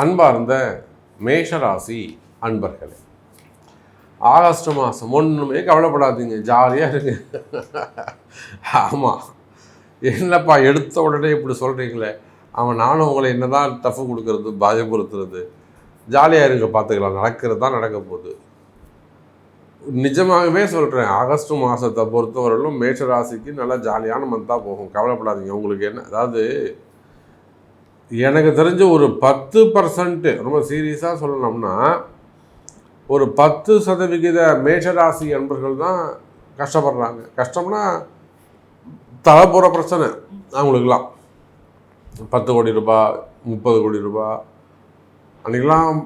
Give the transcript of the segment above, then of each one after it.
அன்பார்ந்த மேஷராசி அன்பர்களே ஆகஸ்ட் மாதம் ஒன்றுமே கவலைப்படாதீங்க ஜாலியாக இருங்க. ஆமாம் என்னப்பா எடுத்த உடனே இப்படி சொல்கிறீங்களே அவன் நானும் உங்களை என்னதான் டஃப் கொடுக்கறது பயமுறுத்துறது ஜாலியாக இருங்க பார்த்துக்கலாம். நடக்கிறது தான் நடக்க போகுது. நிஜமாகவே சொல்கிறேன் ஆகஸ்ட் மாதத்தை பொறுத்தவரையிலும் மேஷராசிக்கு நல்லா ஜாலியான மந்தாக போகும். கவலைப்படாதீங்க. உங்களுக்கு என்ன அதாவது எனக்கு தெரிஞ்ச ஒரு பத்து பர்சன்ட்டு ரொம்ப சீரியஸாக சொல்லணும்னா ஒரு பத்து சதவிகித மேஷராசி அன்பர்கள் தான் கஷ்டப்படுறாங்க. கஷ்டம்னா தலை போகிற பிரச்சனை அவங்களுக்கெல்லாம். பத்து கோடி ரூபாய் முப்பது கோடி ரூபாய் அன்றைக்கெலாம்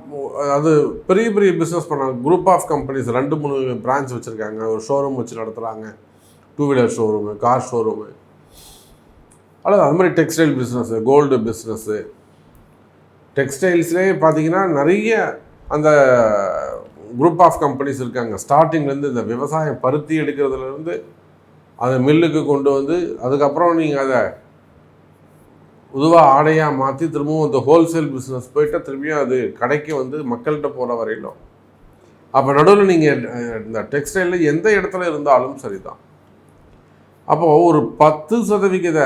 அது பெரிய பெரிய பிஸ்னஸ் பண்ணாங்க. குரூப் ஆஃப் கம்பெனிஸ் ரெண்டு மூணு பிரான்ச் வச்சுருக்காங்க. ஒரு ஷோரூம் வச்சு நடத்துகிறாங்க two wheeler showroom car showroom அல்லது அது மாதிரி டெக்ஸ்டைல் பிஸ்னஸ்ஸு கோல்டு பிஸ்னஸ்ஸு டெக்ஸ்டைல்ஸ்லேயே பார்த்தீங்கன்னா நிறைய அந்த குரூப் ஆஃப் கம்பெனிஸ் இருக்காங்க. ஸ்டார்டிங்லேருந்து இந்த விவசாயம் பருத்தி எடுக்கிறதுலேருந்து அதை மில்லுக்கு கொண்டு வந்து அதுக்கப்புறம் நீங்கள் அதை பொதுவாக ஆடையாக மாற்றி திரும்பவும் அந்த ஹோல்சேல் பிஸ்னஸ் போயிட்டு திரும்பியும் அது கடைக்கு வந்து மக்கள்கிட்ட போகிற வரையிலும். அப்போ நடுவில் நீங்கள் இந்த டெக்ஸ்டைலில் எந்த இடத்துல இருந்தாலும் சரிதான். அப்போது ஒரு பத்து சதவிகித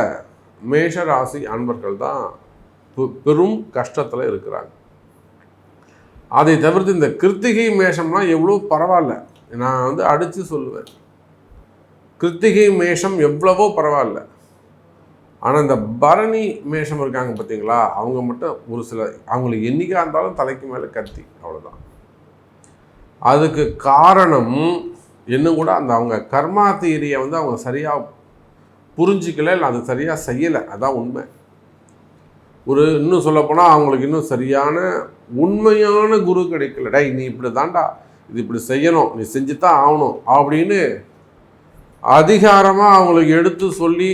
மேஷ ராசி அன்பர்கள் தான் பெ- பெரும் கஷ்டத்தில் இருக்கிறாங்க. அதை தவிர்த்து இந்த கிருத்திகை மேஷம்னா எவ்வளோ பரவாயில்ல. நான் வந்து அடித்து சொல்லுவேன். கிருத்திகை மேஷம் எவ்வளவோ பரவாயில்ல. ஆனால் இந்த பரணி மேஷம் இருக்காங்க பார்த்தீங்களா அவங்க மட்டும் ஒரு சில அவங்களுக்கு என்றைக்காக இருந்தாலும் தலைக்கு மேலே கத்தி அவ்வளோதான் அதுக்கு காரணம் இன்னும் கூட அந்த அவங்க கர்மா தீரியை வந்து அவங்க சரியாக புரிஞ்சிக்கல இல்லை அது சரியாக செய்யலை அதான் உண்மை. ஒரு இன்னும் சொல்லப்போனால் அவங்களுக்கு இன்னும் சரியான உண்மையான குரு கிடைக்கல. டே நீ இப்படி தாண்டா இது இப்படி செய்யணும் நீ செஞ்சு தான் ஆகணும் அப்படின்னு அதிகாரமாக அவங்களுக்கு எடுத்து சொல்லி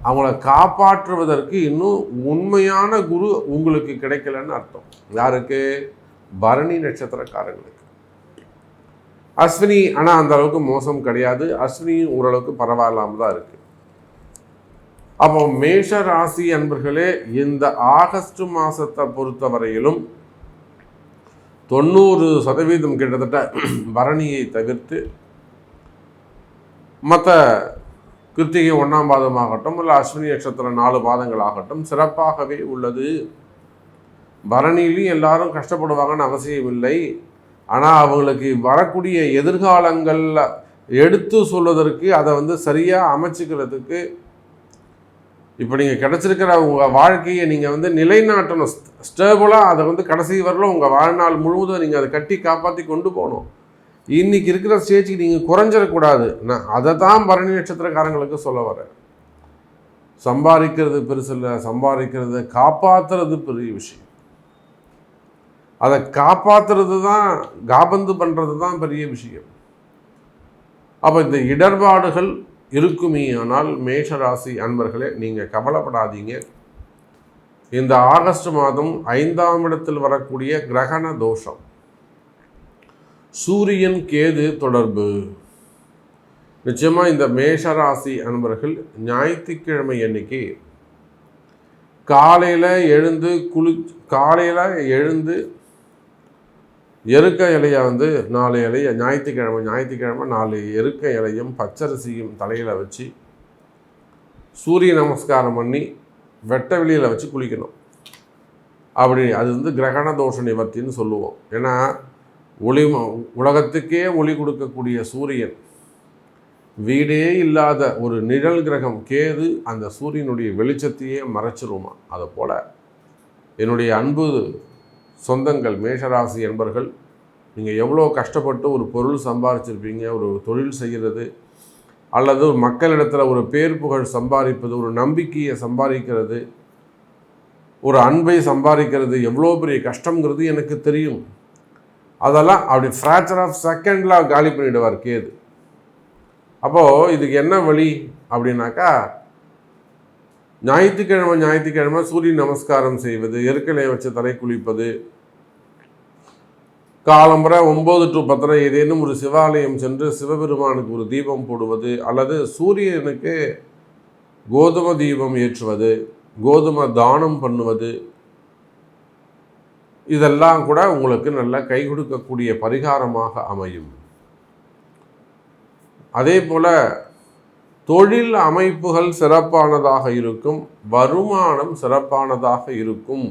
அவங்கள காப்பாற்றுவதற்கு இன்னும் உண்மையான குரு உங்களுக்கு கிடைக்கலன்னு அர்த்தம். யாருக்கு? பரணி நட்சத்திரக்காரங்களுக்கு. அஸ்வினி ஆனால் அந்த அளவுக்கு மோசம் கிடையாது. அஸ்வினி ஓரளவுக்கு பரவாயில்லாம தான் இருக்குது அப்போ மேஷ ராசி அன்பர்களே இந்த ஆகஸ்ட் மாதத்தை பொறுத்தவரையிலும் தொண்ணூறு சதவீதம் கிட்டத்தட்ட பரணியை தவிர்த்து மற்ற கிருத்திகை ஒன்றாம் பாதமாகட்டும் இல்லை அஸ்வினி நட்சத்திரம் நாலு பாதங்கள் ஆகட்டும் சிறப்பாகவே உள்ளது. பரணிலையும் எல்லாரும் கஷ்டப்படுவாங்கன்னு அவசியம் இல்லை. ஆனால் அவங்களுக்கு வரக்கூடிய எதிர்காலங்களில் எடுத்து சொல்வதற்கு அதை வந்து சரியாக அமைச்சுக்கிறதுக்கு இப்போ நீங்கள் கிடச்சிருக்கிற உங்கள் வாழ்க்கையை நீங்கள் வந்து நிலைநாட்டணும். ஸ்டேபிளாக அதை வந்து கடைசி வரலும் உங்கள் வாழ்நாள் முழுவதும் நீங்கள் அதை கட்டி காப்பாற்றி கொண்டு போகணும். இன்னைக்கு இருக்கிற ஸ்டேஜுக்கு நீங்கள் குறைஞ்சிடக்கூடாது. நான் அதை தான் பரணி நட்சத்திரக்காரங்களுக்கு சொல்ல வரேன். சம்பாதிக்கிறது பெருசு இல்லை சம்பாதிக்கிறது காப்பாற்றுறது பெரிய விஷயம். அதை காப்பாற்றுறது தான் காபந்து பண்ணுறது தான் பெரிய விஷயம். அப்போ இந்த இடர்பாடுகள் இருக்குமே ஆனால் மேஷராசி அன்பர்களே நீங்கள் கவலைப்படாதீங்க. இந்த ஆகஸ்ட் மாதம் ஐந்தாம் இடத்தில் வரக்கூடிய கிரகண தோஷம். சூரியன் கேது தொடர்பு. நிச்சயமாக இந்த மேஷராசி அன்பர்கள் ஞாயிற்றுக்கிழமை அன்னைக்கு காலையில் எழுந்து குளி காலையில் எழுந்து எருக்க இலையை வந்து நாலு இலையை ஞாயிற்றுக்கிழமை ஞாயிற்றுக்கிழமை நாலு எருக்க இலையும் பச்சரிசியும் தலையில் வச்சு சூரிய நமஸ்காரம் பண்ணி வெட்ட வெளியில் வச்சு குளிக்கணும். அப்படி அது வந்து கிரகண தோஷ நிவர்த்தின்னு சொல்லுவோம். ஏன்னா ஒளி உலகத்துக்கே ஒளி கொடுக்கக்கூடிய சூரியன். வீடே இல்லாத ஒரு நிழல் கிரகம் கேது அந்த சூரியனுடைய வெளிச்சத்தையே மறைச்சிருமா? அதை போல். என்னுடைய அன்பு சொந்தங்கள் மேஷராசி என்பர்கள் நீங்கள் எவ்வளோ கஷ்டப்பட்டு ஒரு பொருள் சம்பாரிச்சிருப்பீங்க ஒரு தொழில் செய்கிறது அல்லது ஒரு மக்களிடத்தில் ஒரு பேர் புகழ் சம்பாதிப்பது ஒரு நம்பிக்கையை சம்பாதிக்கிறது ஒரு அன்பை சம்பாதிக்கிறது எவ்வளோ பெரிய கஷ்டங்கிறது எனக்கு தெரியும். அதெல்லாம் அப்படி ஃப்ராக்சர் ஆஃப் செகண்டில் காலி பண்ணிடுவார் கேது. அப்போது இதுக்கு என்ன வழி? அப்படின்னாக்கா ஞாயிற்றுக்கிழமை ஞாயிற்றுக்கிழமை சூரிய நமஸ்காரம் செய்வது எருக்கலையை வச்சு தலை குளிப்பது. காலம்பரை ஒம்பது டு பத்தரை ஏதேனும் ஒரு சிவாலயம் சென்று சிவபெருமானுக்கு ஒரு தீபம் போடுவது அல்லது சூரியனுக்கு கோதுமை தீபம் ஏற்றுவது கோதுமை தானம் பண்ணுவது. இதெல்லாம் கூட உங்களுக்கு நல்ல கை கொடுக்கக்கூடிய பரிகாரமாக அமையும். அதே போல் தொழில் அமைப்புகள் சிறப்பானதாக இருக்கும் வருமானம் சிறப்பானதாக இருக்கும்.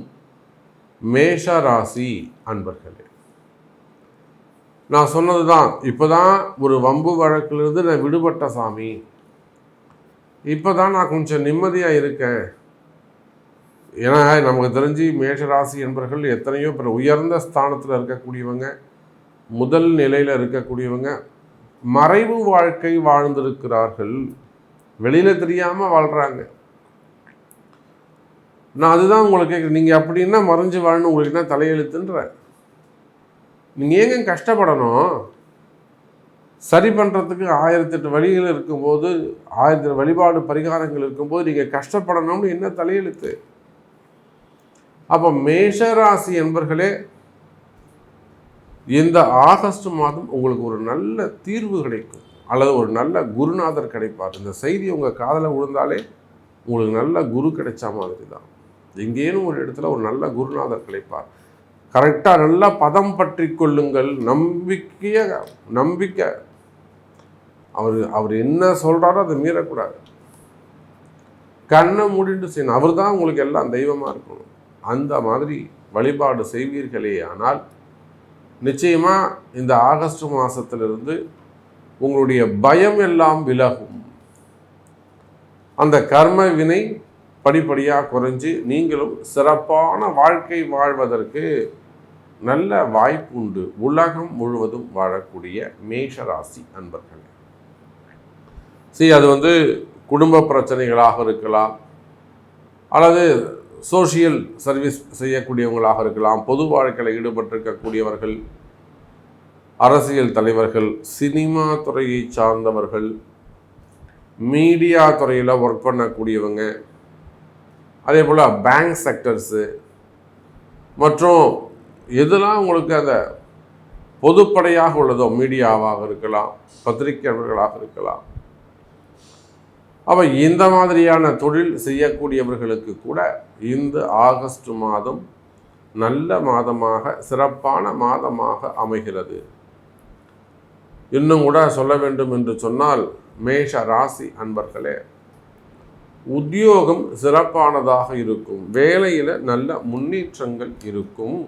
மேஷ ராசி அன்பர்களே நான் சொன்னது தான் இப்போ தான் ஒரு வம்பு வழக்கிலிருந்து நான் விடுபட்ட சாமி. இப்போ தான் நான் கொஞ்சம் நிம்மதியாக இருக்கேன். ஏன்னா நமக்கு தெரிஞ்சு மேஷராசி என்பர்கள் எத்தனையோ பேர் உயர்ந்த ஸ்தானத்தில் இருக்கக்கூடியவங்க முதல் நிலையில் இருக்கக்கூடியவங்க மறைவு வாழ்க்கை வாழ்ந்திருக்கிறார்கள். வெளியில் தெரியாமல் வாழ்கிறாங்க நான் அதுதான் உங்களுக்கு கேட்குறேன் நீங்கள் அப்படின்னா மறைஞ்சு வாழணும் உங்களுக்கு என்ன தலையெழுத்துன்றேன் நீங்கள் ஏங்க கஷ்டப்படணும்? சரி பண்ணுறதுக்கு ஆயிரத்தெட்டு வழிகள் இருக்கும்போது ஆயிரத்தெட்டு வழிபாடு பரிகாரங்கள் இருக்கும்போது நீங்கள் கஷ்டப்படணும்னு என்ன தலையெழுத்து? அப்போ மேஷராசி என்பர்களே இந்த ஆகஸ்ட் மாதம் உங்களுக்கு ஒரு நல்ல தீர்வு கிடைக்கும். அல்லது ஒரு நல்ல குருநாதர் கிடைப்பார். இந்த செய்தி உங்கள் காதில் விழுந்தாலே உங்களுக்கு நல்ல குரு கிடைச்ச மாதிரி தான். எங்கேனும் ஒரு இடத்துல ஒரு நல்ல குருநாதர் கிடைப்பார். கரெக்டாக நல்லா பதம் பற்றி கொள்ளுங்கள். நம்பிக்கைய நம்பிக்கை. அவர் அவர் என்ன சொல்கிறாரோ அதை மீறக்கூடாது. கண்ணை மூடிட்டு செய்யணும். அவர் தான் உங்களுக்கு எல்லாம் தெய்வமாக இருக்கணும். அந்த மாதிரி வழிபாடு செய்வீர்களே ஆனால் நிச்சயமாக இந்த ஆகஸ்ட் மாதத்திலிருந்து உங்களுடைய பயம் எல்லாம் விலகும். அந்த கர்ம வினை படிப்படியாக குறைஞ்சு நீங்களும் சிறப்பான வாழ்க்கை வாழ்வதற்கு நல்ல வாய்ப்பு உண்டு. உலகம் முழுவதும் வாழக்கூடிய மேஷராசி அன்பர்கள். சரி அது வந்து குடும்ப பிரச்சனைகளாக இருக்கலாம். அல்லது சோஷியல் சர்வீஸ் செய்யக்கூடியவங்களாக இருக்கலாம் பொது வாழ்க்கையில் ஈடுபட்டிருக்கக்கூடியவர்கள் அரசியல் தலைவர்கள் சினிமா துறையை சார்ந்தவர்கள் மீடியா துறையில் ஒர்க் பண்ணக்கூடியவங்க அதே போல் பேங்க் செக்டர்ஸு மற்றும் எதெல்லாம் உங்களுக்கு அந்த பொதுப்படையாக உள்ளதோ மீடியாவாக இருக்கலாம் பத்திரிகையாளர்களாக இருக்கலாம் அப்போ இந்த மாதிரியான தொழில் செய்யக்கூடியவர்களுக்கு கூட இந்த ஆகஸ்ட் மாதம் நல்ல மாதமாக சிறப்பான மாதமாக அமைகிறது. இன்னும் கூட சொல்ல வேண்டும் என்று சொன்னால் மேஷ ராசி அன்பர்களே உத்தியோகம் சிறப்பானதாக இருக்கும். வேலையில் நல்ல முன்னேற்றங்கள் இருக்கும்.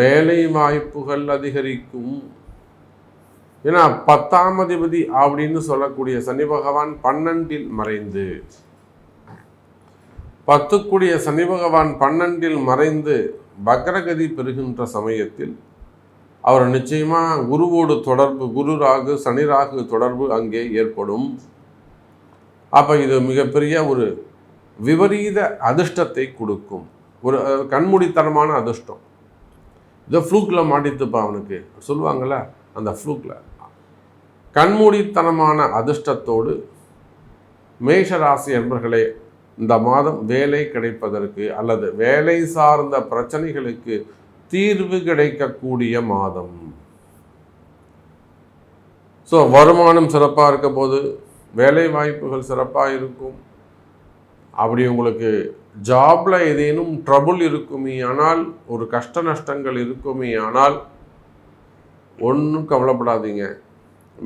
வேலை வாய்ப்புகள் அதிகரிக்கும். ஏன்னா பத்தாம் அதிபதி அப்படின்னு சொல்லக்கூடிய சனி பகவான் பன்னெண்டில் மறைந்து. பத்துக்குடிய சனி பகவான் பன்னெண்டில் மறைந்து பக்ரகதி பெறுகின்ற சமயத்தில் அவர் நிச்சயமாக குருவோடு தொடர்பு குரு ராகு சனி ராகு தொடர்பு அங்கே ஏற்படும். அப்போ இது மிகப்பெரிய ஒரு விபரீத அதிர்ஷ்டத்தை கொடுக்கும். ஒரு கண்மூடித்தனமான அதிர்ஷ்டம். இதை ஃப்ளூக்கில் மாட்டித்துப்பா அவனுக்கு. சொல்லுவாங்கள்ல அந்த ஃப்ளூக்கில் கண்மூடித்தனமான அதிர்ஷ்டத்தோடு மேஷராசி என்பர்களே இந்த மாதம் வேலை கிடைப்பதற்கு அல்லது வேலை சார்ந்த பிரச்சனைகளுக்கு தீர்வு கிடைக்கக்கூடிய மாதம். ஸோ வருமானம் சிறப்பாக இருக்க போது வேலை வாய்ப்புகள் சிறப்பாக இருக்கும். அப்படி உங்களுக்கு ஜாபில் ஏதேனும் ட்ரபுள் இருக்குமே ஆனால் ஒரு கஷ்ட நஷ்டங்கள் இருக்குமே ஆனால் ஒன்றும் கவலைப்படாதீங்க.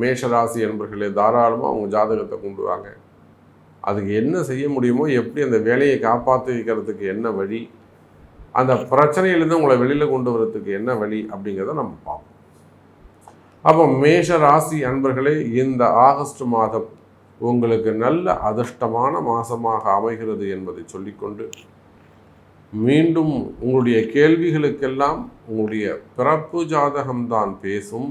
மேஷராசி என்பர்களே தாராளமாக அவங்க ஜாதகத்தை கொண்டு வாங்க. அதுக்கு என்ன செய்ய முடியுமோ எப்படி அந்த வேலையை காப்பாற்றி வைக்கிறதுக்கு என்ன வழி அந்த பிரச்சனையிலேருந்து உங்களை வெளியில் கொண்டு வரதுக்கு என்ன வழி அப்படிங்கிறத நம்ம பார்ப்போம். அப்போ மேஷ ராசி அன்பர்களே இந்த ஆகஸ்ட் மாதம் உங்களுக்கு நல்ல அதிர்ஷ்டமான மாதமாக அமைகிறது என்பதை சொல்லிக்கொண்டு மீண்டும் உங்களுடைய கேள்விகளுக்கெல்லாம் உங்களுடைய பிறப்பு ஜாதகம்தான் பேசும்.